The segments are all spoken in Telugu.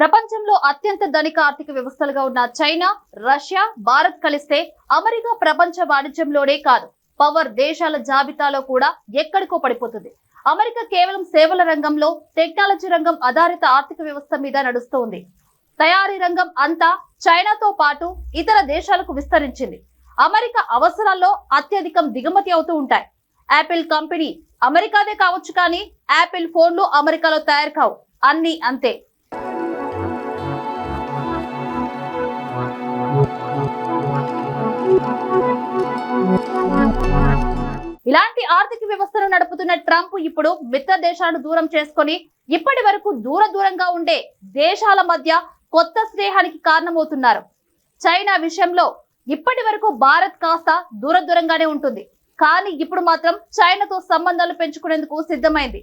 ప్రపంచంలో అత్యంత ధనిక ఆర్థిక వ్యవస్థలుగా ఉన్న చైనా రష్యా భారత్ కలిస్తే అమెరికా ప్రపంచ వాణిజ్యంలోనే కాదు పవర్ దేశాల జాబితాలో కూడా ఎక్కడికో పడిపోతుంది. అమెరికా కేవలం సేవల రంగంలో టెక్నాలజీ రంగం ఆధారిత ఆర్థిక వ్యవస్థ మీద నడుస్తోంది. తయారీ రంగం అంతా చైనాతో పాటు ఇతర దేశాలకు విస్తరించింది. అమెరికా అవసరాల్లో అత్యధికం దిగుమతి అవుతూ ఉంటాయి. యాపిల్ కంపెనీ అమెరికాదే కావచ్చు కానీ యాపిల్ ఫోన్లు అమెరికాలో తయారు కావు. అన్ని అంతే. ఇలాంటి ఆర్థిక వ్యవస్థను నడుపుతున్న ట్రంప్ ఇప్పుడు మిత్ర దేశాలను దూరం చేసుకొని ఇప్పటి వరకు దూర దూరంగా ఉండే దేశాల మధ్య కొత్త స్నేహానికి కారణమవుతున్నారు. చైనా విషయంలో ఇప్పటి వరకు భారత్ కాస్త దూర దూరంగానే ఉంటుంది. కానీ ఇప్పుడు మాత్రం చైనాతో సంబంధాలు పెంచుకునేందుకు సిద్ధమైంది.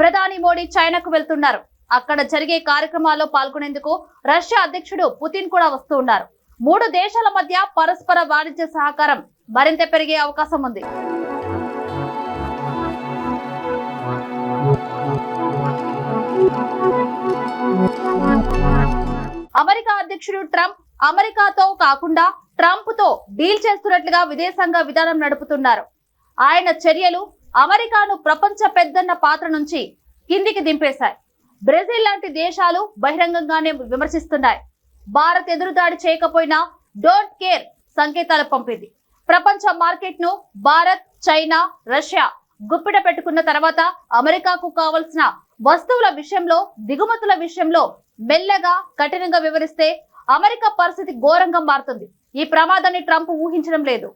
ప్రధాని మోడీ చైనాకు వెళ్తున్నారు. అక్కడ జరిగే కార్యక్రమాల్లో పాల్గొనేందుకు రష్యా అధ్యక్షుడు పుతిన్ కూడా వస్తూ ఉన్నారు. మూడు దేశాల మధ్య పరస్పర వాణిజ్య సహకారం మరింత పెరిగే అవకాశం ఉంది. అమెరికా అధ్యక్షుడు ట్రంప్ అమెరికాతో కాకుండా ట్రంప్తో డీల్ చేస్తున్నట్లుగా విదేశాంగ విధానం నడుపుతున్నారు. ఆయన చర్యలు అమెరికాను ప్రపంచ పెద్దన్న పాత్ర నుంచి కిందికి దింపేశాయి. బ్రెజిల్ లాంటి దేశాలు బహిరంగంగానే విమర్శిస్తున్నాయి. భారత్ ఎదురుదాడి చేయకపోయినా డోంట్ కేర్ సంకేతాలు పంపింది. ప్రపంచ మార్కెట్ను భారత్ చైనా రష్యా గుప్పిట పెట్టుకున్న తర్వాత అమెరికాకు కావలసిన వస్తువుల విషయంలో దిగుమతుల విషయంలో మెల్లగా కఠినంగా వివరిస్తే అమెరికా పరిస్థితి ఘోరంగా మారుతుంది. ఈ ప్రమాదాన్ని ట్రంప్ ఊహించడం లేదు.